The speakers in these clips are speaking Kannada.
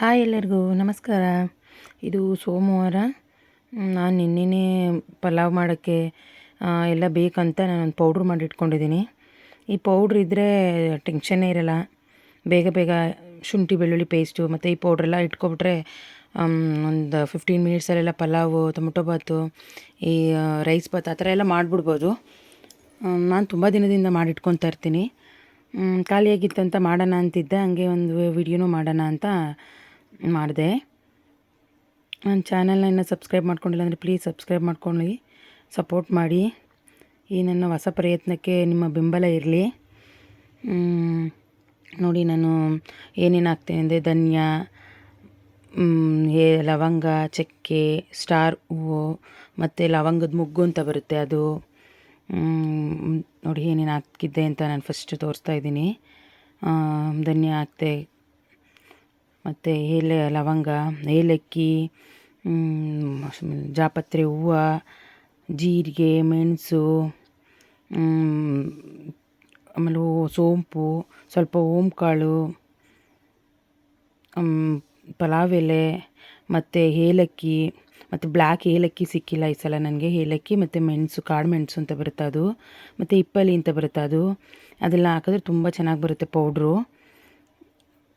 ಹಾಯ್ ಎಲ್ಲರಿಗೂ, ನಮಸ್ಕಾರ. ಇದು ಸೋಮವಾರ. ನಾನು ನಿನ್ನೆನೇ ಪಲಾವ್ ಮಾಡೋಕ್ಕೆ ಎಲ್ಲ ಬೇಕಂತ ಒಂದು ಪೌಡ್ರ್ ಮಾಡಿ ಇಟ್ಕೊಂಡಿದ್ದೀನಿ ಈ ಪೌಡ್ರ್ ಇದ್ದರೆ ಟೆನ್ಷನ್ನೇ ಇರಲ್ಲ. ಬೇಗ ಬೇಗ ಶುಂಠಿ, ಬೆಳ್ಳುಳ್ಳಿ ಪೇಸ್ಟು ಮತ್ತು ಈ ಪೌಡ್ರೆಲ್ಲ ಇಟ್ಕೊಬಿಟ್ರೆ ಒಂದು ಫಿಫ್ಟೀನ್ ಮಿನಿಟ್ಸಲ್ಲೆಲ್ಲ ಪಲಾವು ಟೊಮೊಟೊ ಬಾತು, ಈ ರೈಸ್ ಬಾತ್ ಆ ಥರ ಎಲ್ಲ ಮಾಡಿಬಿಡ್ಬೋದು. ನಾನು ತುಂಬ ದಿನದಿಂದ ಮಾಡಿಟ್ಕೊತಾ ಇರ್ತೀನಿ. ಖಾಲಿಯಾಗಿತ್ತಂತ ಮಾಡೋಣ ಅಂತಿದ್ದೆ. ಹಂಗೆ ಒಂದು ವಿಡಿಯೋನೂ ಮಾಡೋಣ ಅಂತ ಮಾಡಿದೆ. ನನ್ನ ಚಾನಲ್ನ ಇನ್ನೂ ಸಬ್ಸ್ಕ್ರೈಬ್ ಮಾಡ್ಕೊಂಡಿಲ್ಲ ಅಂದರೆ ಪ್ಲೀಸ್ ಸಬ್ಸ್ಕ್ರೈಬ್ ಮಾಡ್ಕೊಳ್ಳಿ, ಸಪೋರ್ಟ್ ಮಾಡಿ. ಈ ನನ್ನ ಹೊಸ ಪ್ರಯತ್ನಕ್ಕೆ ನಿಮ್ಮ ಬೆಂಬಲ ಇರಲಿ. ನೋಡಿ ನಾನು ಏನೇನು ಹಾಕ್ತೇನೆ ಅಂದರೆ ಧನ್ಯ ಏ ಲವಂಗ, ಚಕ್ಕೆ, ಸ್ಟಾರ್, ಹೂವು, ಮತ್ತು ಲವಂಗದ ಮುಗ್ಗು ಅಂತ ಬರುತ್ತೆ ಅದು. ನೋಡಿ ಏನೇನು ಹಾಕಿದ್ದೆ ಅಂತ ನಾನು ಫಸ್ಟ್ ತೋರಿಸ್ತಾ ಇದ್ದೀನಿ. ಧನ್ಯ ಹಾಕ್ತೆ ಮತ್ತು ಏಲ ಲವಂಗ, ಏಲಕ್ಕಿ ಜಾಪತ್ರೆ, ಹೂವು, ಜೀರಿಗೆ, ಮೆಣಸು ಆಮೇಲೆ ಸೋಂಪು, ಸ್ವಲ್ಪ ಓಂಕಾಳು ಪಲಾವ್ ಎಲೆ, ಮತ್ತು ಏಲಕ್ಕಿ, ಮತ್ತು ಬ್ಲ್ಯಾಕ್ ಏಲಕ್ಕಿ ಸಿಕ್ಕಿಲ್ಲ ಈ ಸಲ ನನಗೆ. ಏಲಕ್ಕಿ ಮತ್ತು ಮೆಣಸು ಕಾಡು ಮೆಣಸು ಅಂತ ಬರುತ್ತೆ ಅದು. ಮತ್ತು ಇಪ್ಪಲಿ ಅಂತ ಬರುತ್ತೆ ಅದು. ಅದೆಲ್ಲ ಹಾಕಿದ್ರೆ ತುಂಬ ಚೆನ್ನಾಗಿ ಬರುತ್ತೆ ಪೌಡ್ರು.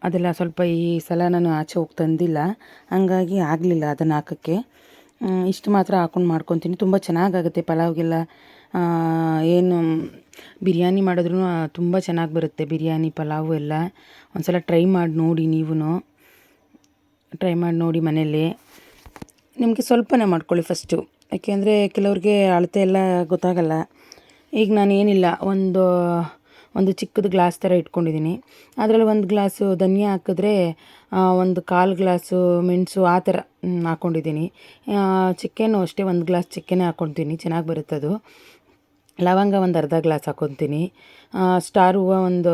ಅದೆಲ್ಲ ಸ್ವಲ್ಪ ಈ ಸಲ ನಾನು ಆಚೆ ಹೋಗಿ ತಂದಿಲ್ಲ. ಹಂಗಾಗಿ ಆಗಲಿಲ್ಲ ಅದನ್ನು ಹಾಕೋಕ್ಕೆ. ಇಷ್ಟು ಮಾತ್ರ ಹಾಕೊಂಡು ಮಾಡ್ಕೊತೀನಿ. ತುಂಬ ಚೆನ್ನಾಗಾಗುತ್ತೆ ಪಲಾವ್ಗೆಲ್ಲ. ಏನು ಬಿರಿಯಾನಿ ಮಾಡಿದ್ರೂ ತುಂಬ ಚೆನ್ನಾಗಿ ಬರುತ್ತೆ ಬಿರಿಯಾನಿ, ಪಲಾವು ಎಲ್ಲ. ಒಂದು ಸಲ ಟ್ರೈ ಮಾಡಿ ನೋಡಿ ನೀವೂ ಟ್ರೈ ಮಾಡಿ ನೋಡಿ ಮನೇಲಿ ನಿಮಗೆ ಸ್ವಲ್ಪನೇ ಮಾಡ್ಕೊಳ್ಳಿ ಫಸ್ಟು. ಯಾಕೆಂದರೆ ಕೆಲವ್ರಿಗೆ ಅಳತೆ ಎಲ್ಲ ಗೊತ್ತಾಗಲ್ಲ. ಈಗ ನಾನು ಏನಿಲ್ಲ, ಒಂದು ಒಂದು ಚಿಕ್ಕದು ಗ್ಲಾಸ್ ಥರ ಇಟ್ಕೊಂಡಿದ್ದೀನಿ. ಅದರಲ್ಲಿ ಒಂದು ಗ್ಲಾಸು ಧನಿಯಾ ಹಾಕಿದ್ರೆ ಒಂದು ಕಾಲು ಗ್ಲಾಸು ಮೆಣಸು ಆ ಥರ ಹಾಕ್ಕೊಂಡಿದ್ದೀನಿ ಚಿಕನ್ನು ಅಷ್ಟೇ ಒಂದು ಗ್ಲಾಸ್ ಚಿಕನ್ನೇ ಹಾಕ್ಕೊತೀನಿ ಚೆನ್ನಾಗಿ ಬರುತ್ತೆ ಅದು. ಲವಂಗ ಒಂದು ಅರ್ಧ ಗ್ಲಾಸ್ ಹಾಕೊತೀನಿ ಸ್ಟಾರ್ ಹೂವು ಒಂದು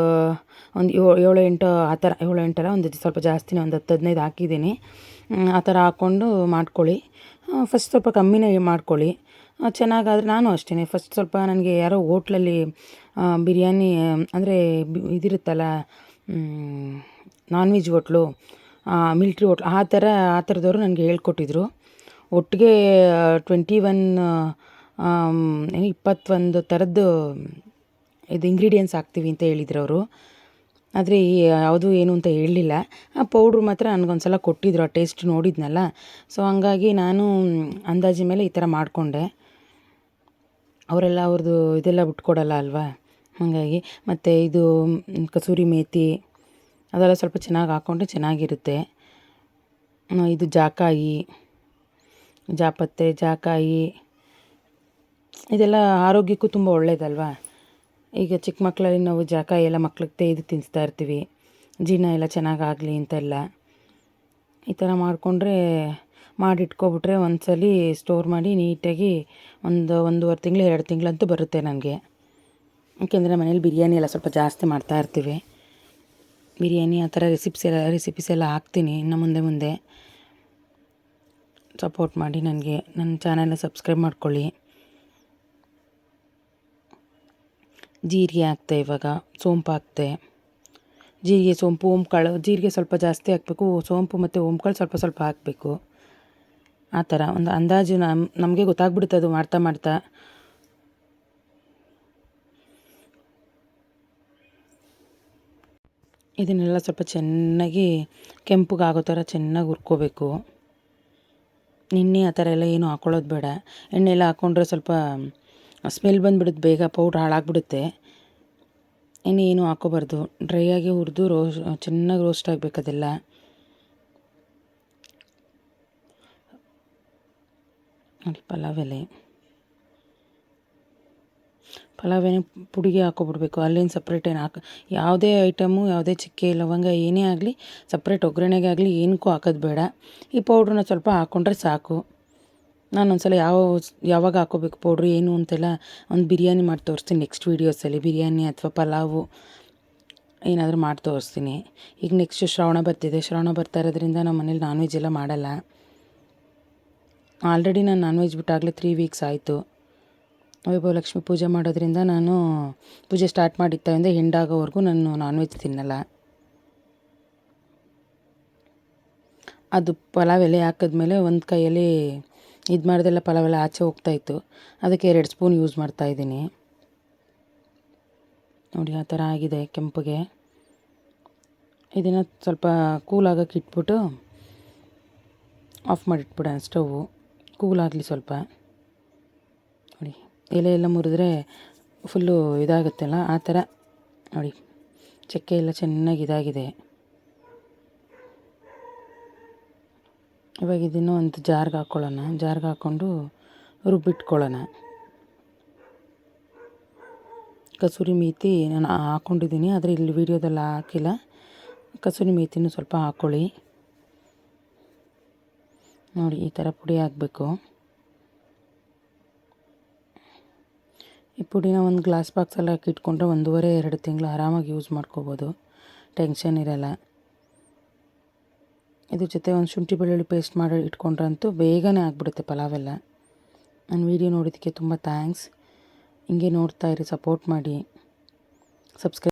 ಒಂದು ಏಳು ಎಂಟು ಆ ಥರ, ಏಳು ಎಂಟಲ್ಲ ಒಂದು ಸ್ವಲ್ಪ ಜಾಸ್ತಿನೇ ಒಂದು ಹತ್ತು ಹದಿನೈದು ಹಾಕಿದ್ದೀನಿ. ಆ ಥರ ಹಾಕ್ಕೊಂಡು ಮಾಡ್ಕೊಳ್ಳಿ. ಫಸ್ಟ್ ಸ್ವಲ್ಪ ಕಮ್ಮಿನೇ ಮಾಡ್ಕೊಳ್ಳಿ. ಚೆನ್ನಾಗಾದ್ರೆ ನಾನು ಅಷ್ಟೇ ಫಸ್ಟ್ ಸ್ವಲ್ಪ ನನಗೆ ಯಾರೋ ಹೋಟ್ಲಲ್ಲಿ ಬಿರಿಯಾನಿ ಅಂದರೆ ಇದಿರುತ್ತಲ್ಲ non veg hotel military hotel, ಆ ಥರ, ಆ ಥರದವರು ನನಗೆ ಹೇಳ್ಕೊಟ್ಟಿದ್ರು. ಒಟ್ಟಿಗೆ ಟ್ವೆಂಟಿ ಒನ್ ಏನು ಇಪ್ಪತ್ತೊಂದು ಥರದ್ದು ಇದು ಇಂಗ್ರೀಡಿಯೆಂಟ್ಸ್ ಹಾಕ್ತೀವಿ ಅಂತ ಹೇಳಿದ್ರು ಅವರು. ಆದರೆ ಯಾವುದು ಏನು ಅಂತ ಹೇಳಲಿಲ್ಲ. ಆ ಪೌಡ್ರು ಮಾತ್ರ ನನಗೊಂದು ಸಲ ಕೊಟ್ಟಿದ್ರು, ಆ ಟೇಸ್ಟ್ ನೋಡಿದ್ನಲ್ಲ. ಸೊ ಹಂಗಾಗಿ ನಾನು ಅಂದಾಜಿನ ಮೇಲೆ ಈ ಥರ ಮಾಡಿಕೊಂಡೆ. ಅವರೆಲ್ಲ ಅವ್ರದ್ದು ಇದೆಲ್ಲ ಬಿಟ್ಕೊಡಲ್ಲ ಅಲ್ವಾ? ಹಾಗಾಗಿ ಮತ್ತು ಇದು ಕಸೂರಿ ಮೇಥಿ ಅದೆಲ್ಲ ಸ್ವಲ್ಪ ಚೆನ್ನಾಗಿ ಹಾಕ್ಕೊಂಡ್ರೆ ಚೆನ್ನಾಗಿರುತ್ತೆ. ಇದು ಜಾಕಾಯಿ, ಜಾಪತ್ತೆ, ಜಾಕಾಯಿ. ಇದೆಲ್ಲ ಆರೋಗ್ಯಕ್ಕೂ ತುಂಬ ಒಳ್ಳೆಯದಲ್ವಾ ಈಗ ಚಿಕ್ಕ ಮಕ್ಕಳಲ್ಲಿ ನಾವು ಜಾಕಾಯಿ ಎಲ್ಲ ಮಕ್ಳಿಗೆ ತೆಗೆದು ತಿನ್ನಿಸ್ತಾ ಇರ್ತೀವಿ. ಜೀರ್ಣ ಎಲ್ಲ ಚೆನ್ನಾಗಾಗಲಿ ಅಂತೆಲ್ಲ. ಈ ಥರ ಮಾಡಿಕೊಂಡ್ರೆ ಮಾಡಿಟ್ಕೊಬಿಟ್ರೆ ಸಲ ಸ್ಟೋರ್ ಮಾಡಿ ನೀಟಾಗಿ ಒಂದು ಒಂದೂವರೆ ತಿಂಗಳು, ಎರಡು ತಿಂಗಳಂತೂ ಬರುತ್ತೆ ನನಗೆ. ಯಾಕೆಂದರೆ ಮನೇಲಿ ಬಿರಿಯಾನಿ ಎಲ್ಲ ಸ್ವಲ್ಪ ಜಾಸ್ತಿ ಮಾಡ್ತಾ ಇರ್ತೀವಿ. ಬಿರಿಯಾನಿ ಆ ಥರ ರೆಸಿಪ್ಸ್ ಎಲ್ಲ ರೆಸಿಪೀಸ್ ಎಲ್ಲ ಹಾಕ್ತೀನಿ ಇನ್ನು ಮುಂದೆ ಮುಂದೆ. ಸಪೋರ್ಟ್ ಮಾಡಿ ನನಗೆ. ನನ್ನ ಚಾನಲ್ನ ಸಬ್ಸ್ಕ್ರೈಬ್ ಮಾಡ್ಕೊಳ್ಳಿ. ಜೀರಿಗೆ ಹಾಕ್ತೆ ಇವಾಗ, ಸೋಂಪು ಹಾಕ್ತೆ. ಜೀರಿಗೆ ಸೋಂಪು, ಓಂಕಾಳು, ಜೀರಿಗೆ ಸ್ವಲ್ಪ ಜಾಸ್ತಿ ಹಾಕಬೇಕು, ಸೋಂಪು ಮತ್ತು ಓಂಕಾಳು ಸ್ವಲ್ಪ ಸ್ವಲ್ಪ ಹಾಕಬೇಕು. ಆ ಥರ ಒಂದು ಅಂದಾಜು ನಮ್, ನಮಗೆ ಗೊತ್ತಾಗ್ಬಿಡುತ್ತೆ ಅದು ಮಾಡ್ತಾ ಮಾಡ್ತಾ. ಇದನ್ನೆಲ್ಲ ಸ್ವಲ್ಪ ಚೆನ್ನಾಗಿ ಕೆಂಪಗಾಗೋ ಥರ ಚೆನ್ನಾಗಿ ಹುರ್ಕೋಬೇಕು. ನಿನ್ನೆ ಆ ಥರ ಎಲ್ಲ ಏನು ಹಾಕ್ಕೊಳ್ಳೋದು ಬೇಡ. ಎಣ್ಣೆ ಎಲ್ಲ ಹಾಕ್ಕೊಂಡ್ರೆ ಸ್ವಲ್ಪ ಸ್ಮೆಲ್ ಬಂದುಬಿಡುತ್ತೆ, ಬೇಗ ಪೌಡ್ರ್ ಹಾಳಾಗ್ಬಿಡುತ್ತೆ. ಎಣ್ಣೆ ಏನು ಹಾಕ್ಕೋಬಾರ್ದು ಡ್ರೈ ಆಗಿ ಹುರಿದು ರೋಸ್, ಚೆನ್ನಾಗಿ ರೋಸ್ಟ್ ಆಗಬೇಕು ಅದೆಲ್ಲ. ನೋಡಿ ಪಲಾವ್ ಎಲೆ ಪಲಾವ್ ಎಲೆ ಪುಡಿಗೆ ಹಾಕೊಬಿಡ್ಬೇಕು. ಅಲ್ಲೇನು ಸಪ್ರೇಟ್ ಏನು ಹಾಕ, ಯಾವುದೇ ಐಟಮು ಯಾವುದೇ ಚಿಕ್ಕೆ, ಲವಂಗ ಏನೇ ಆಗಲಿ ಸಪ್ರೇಟ್ ಒಗ್ಗರಣೆಗೆ ಆಗಲಿ ಏನಕ್ಕೂ ಹಾಕೋದು ಬೇಡ. ಈ ಪೌಡ್ರನ್ನ ಸ್ವಲ್ಪ ಹಾಕ್ಕೊಂಡ್ರೆ ಸಾಕು. ನಾನು ಒಂದ್ಸಲ ಯಾವ ಯಾವಾಗ ಹಾಕೋಬೇಕು ಪೌಡ್ರು ಏನು ಅಂತೆಲ್ಲ ಒಂದು ಬಿರಿಯಾನಿ ಮಾಡಿ ತೋರಿಸ್ತೀನಿ ನೆಕ್ಸ್ಟ್ ವೀಡಿಯೋಸಲ್ಲಿ ಬಿರಿಯಾನಿ ಅಥವಾ ಪಲಾವು ಏನಾದರೂ ಮಾಡಿ ತೋರಿಸ್ತೀನಿ. ಈಗ ನೆಕ್ಸ್ಟ್ ಶ್ರಾವಣ ಬರ್ತಿದೆ. ಶ್ರಾವಣ ಬರ್ತಾ ಇರೋದ್ರಿಂದ ನಮ್ಮ ಮನೇಲಿ ನಾನ್ ವೆಜ್ ಎಲ್ಲ ಮಾಡಲ್ಲ. ಆಲ್ರೆಡಿ ನಾನು ನಾನ್ ವೆಜ್ ಬಿಟ್ಟಾಗಲೇ ತ್ರೀ ವೀಕ್ಸ್ ಆಯಿತು. ವೈಭವ ಲಕ್ಷ್ಮಿ ಪೂಜೆ ಮಾಡೋದ್ರಿಂದ ನಾನು ಪೂಜೆ ಸ್ಟಾರ್ಟ್ ಮಾಡಿತ್ತಿಂದ ಹೆಂಡಾಗೋವರೆಗೂ ನಾನು ನಾನ್ ವೆಜ್ ತಿನ್ನಲ್ಲ. ಅದು ಪಲಾವ್ ಎಲೆ ಹಾಕಿದ್ಮೇಲೆ ಒಂದು ಕೈಯಲ್ಲಿ ಇದು ಮಾಡಿದೆಲ್ಲ ಪಲಾವ್ ಎಲ್ಲ ಆಚೆ ಹೋಗ್ತಾಯಿತ್ತು ಅದಕ್ಕೆ ಎರಡು ಸ್ಪೂನ್ ಯೂಸ್ ಮಾಡ್ತಾಯಿದ್ದೀನಿ ನೋಡಿ ಆ ಥರ ಆಗಿದೆ ಕೆಂಪಗೆ. ಇದನ್ನು ಸ್ವಲ್ಪ ಕೂಲ್ ಆಗಕ್ಕೆ ಇಟ್ಬಿಟ್ಟು ಆಫ್ ಮಾಡಿಟ್ಬಿಡೋಣ ಸ್ಟವ್ವು ಕೂಲ್ ಆಗಲಿ ಸ್ವಲ್ಪ. ನೋಡಿ, ಎಲೆ ಎಲ್ಲ ಮುರಿದ್ರೆ ಫುಲ್ಲು ಇದಾಗುತ್ತಲ್ಲ, ಆ ಥರ. ನೋಡಿ, ಚಕ್ಕೆ ಎಲ್ಲ ಚೆನ್ನಾಗಿ ಇದಾಗಿದೆ. ಇವಾಗ ಇದನ್ನು ಒಂದು ಜಾರ್ಗೆ ಹಾಕ್ಕೊಳ್ಳೋಣ. ಜಾರ್ಗೆ ಹಾಕ್ಕೊಂಡು ರುಬ್ಬಿಟ್ಕೊಳ್ಳೋಣ. ಕಸೂರಿ ಮೇತಿ ನಾನು ಹಾಕ್ಕೊಂಡಿದ್ದೀನಿ ಆದರೆ ಇಲ್ಲಿ ವೀಡಿಯೋದಲ್ಲಿ ಹಾಕಿಲ್ಲ. ಕಸೂರಿ ಮೇಥಿನೂ ಸ್ವಲ್ಪ ಹಾಕ್ಕೊಳ್ಳಿ. ನೋಡಿ, ಈ ಥರ ಪುಡಿ ಹಾಕಬೇಕು. ಈ ಪುಡಿನ ಒಂದು ಗ್ಲಾಸ್ ಬಾಕ್ಸಲ್ಲಿ ಹಾಕಿ ಇಟ್ಕೊಂಡ್ರೆ ಒಂದೂವರೆ, ಎರಡು ತಿಂಗಳು ಆರಾಮಾಗಿ ಯೂಸ್ ಮಾಡ್ಕೋಬೋದು. ಟೆನ್ಷನ್ ಇರಲ್ಲ. ಇದ್ರ ಜೊತೆ ಒಂದು ಶುಂಠಿ ಬೆಳ್ಳುಳ್ಳಿ ಪೇಸ್ಟ್ ಮಾಡಿ ಇಟ್ಕೊಂಡ್ರಂತೂ ಬೇಗನೆ ಆಗಿಬಿಡುತ್ತೆ ಪಲಾವೆಲ್ಲ. ನನ್ನ ವೀಡಿಯೋ ನೋಡಿದ್ದಕ್ಕೆ ತುಂಬ ಥ್ಯಾಂಕ್ಸ್ ಹಿಂಗೆ ನೋಡ್ತಾ ಇರಿ ಸಪೋರ್ಟ್ ಮಾಡಿ. ಸಬ್ಸ್ಕ್ರೈಬ್